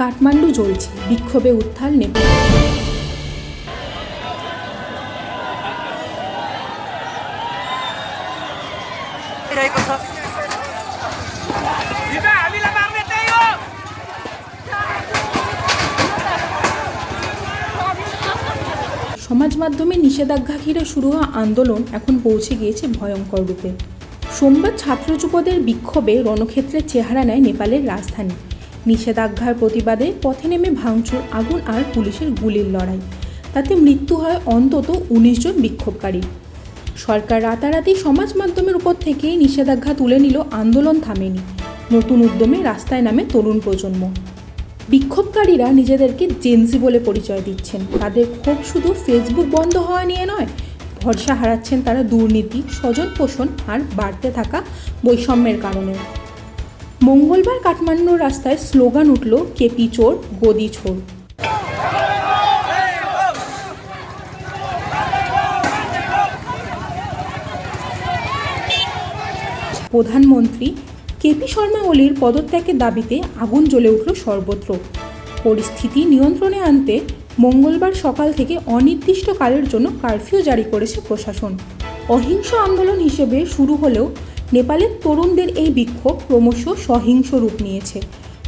কাঠমান্ডু জ্বলছে, বিক্ষোভে উত্থাল নেপাল সমাজ মাধ্যমে নিষেধাজ্ঞা ঘিরে শুরু হওয়া আন্দোলন এখন পৌঁছে গিয়েছে ভয়ঙ্কর রূপে। সোমবার ছাত্র যুবদের বিক্ষোভে রণক্ষেত্রের চেহারা নেয় নেপালের রাজধানী। নিষেধাজ্ঞার প্রতিবাদে পথে নেমে ভাঙচুর, আগুন আর পুলিশের গুলির লড়াই। তাতে মৃত্যু হয় অন্তত উনিশ জন বিক্ষোভকারী। সরকার রাতারাতি সমাজ মাধ্যমের উপর থেকেই নিষেধাজ্ঞা তুলে নিল আন্দোলন থামেনি। নতুন উদ্যমে রাস্তায় নামে তরুণ প্রজন্ম। বিক্ষোভকারীরা নিজেদেরকে জেনজি বলে পরিচয় দিচ্ছেন। তাদের ক্ষোভ শুধু ফেসবুক বন্ধ হওয়া নিয়ে নয়, ভরসা হারাচ্ছেন তারা দুর্নীতি স্বজন পোষণ আর বাড়তে থাকা বৈষম্যের কারণে। মঙ্গলবার কাঠমান্ডুর রাস্তায় স্লোগান উঠল, কেপি চোর, গদি ছোড় প্রধানমন্ত্রী কেপি শর্মা ওলির পদত্যাগের দাবিতে আগুন জ্বলে উঠল সর্বত্র। পরিস্থিতি নিয়ন্ত্রণে আনতে মঙ্গলবার সকাল থেকে অনির্দিষ্টকালের জন্য কারফিউ জারি করেছে প্রশাসন। অহিংস আন্দোলন হিসেবে শুরু হলেও নেপালের তরুণদের এই বিক্ষোভ ক্রমশ সহিংস রূপ নিয়েছে।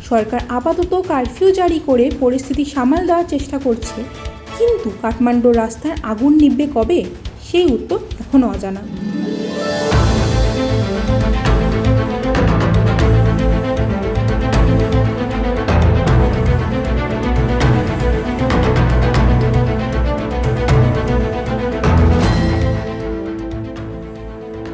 সরকার আপাতত কারফিউ জারি করে পরিস্থিতি সামাল দেওয়ার চেষ্টা করছে। কিন্তু কাঠমান্ডুর রাস্তার আগুন নিভবে কবে? সেই উত্তর এখনও অজানা।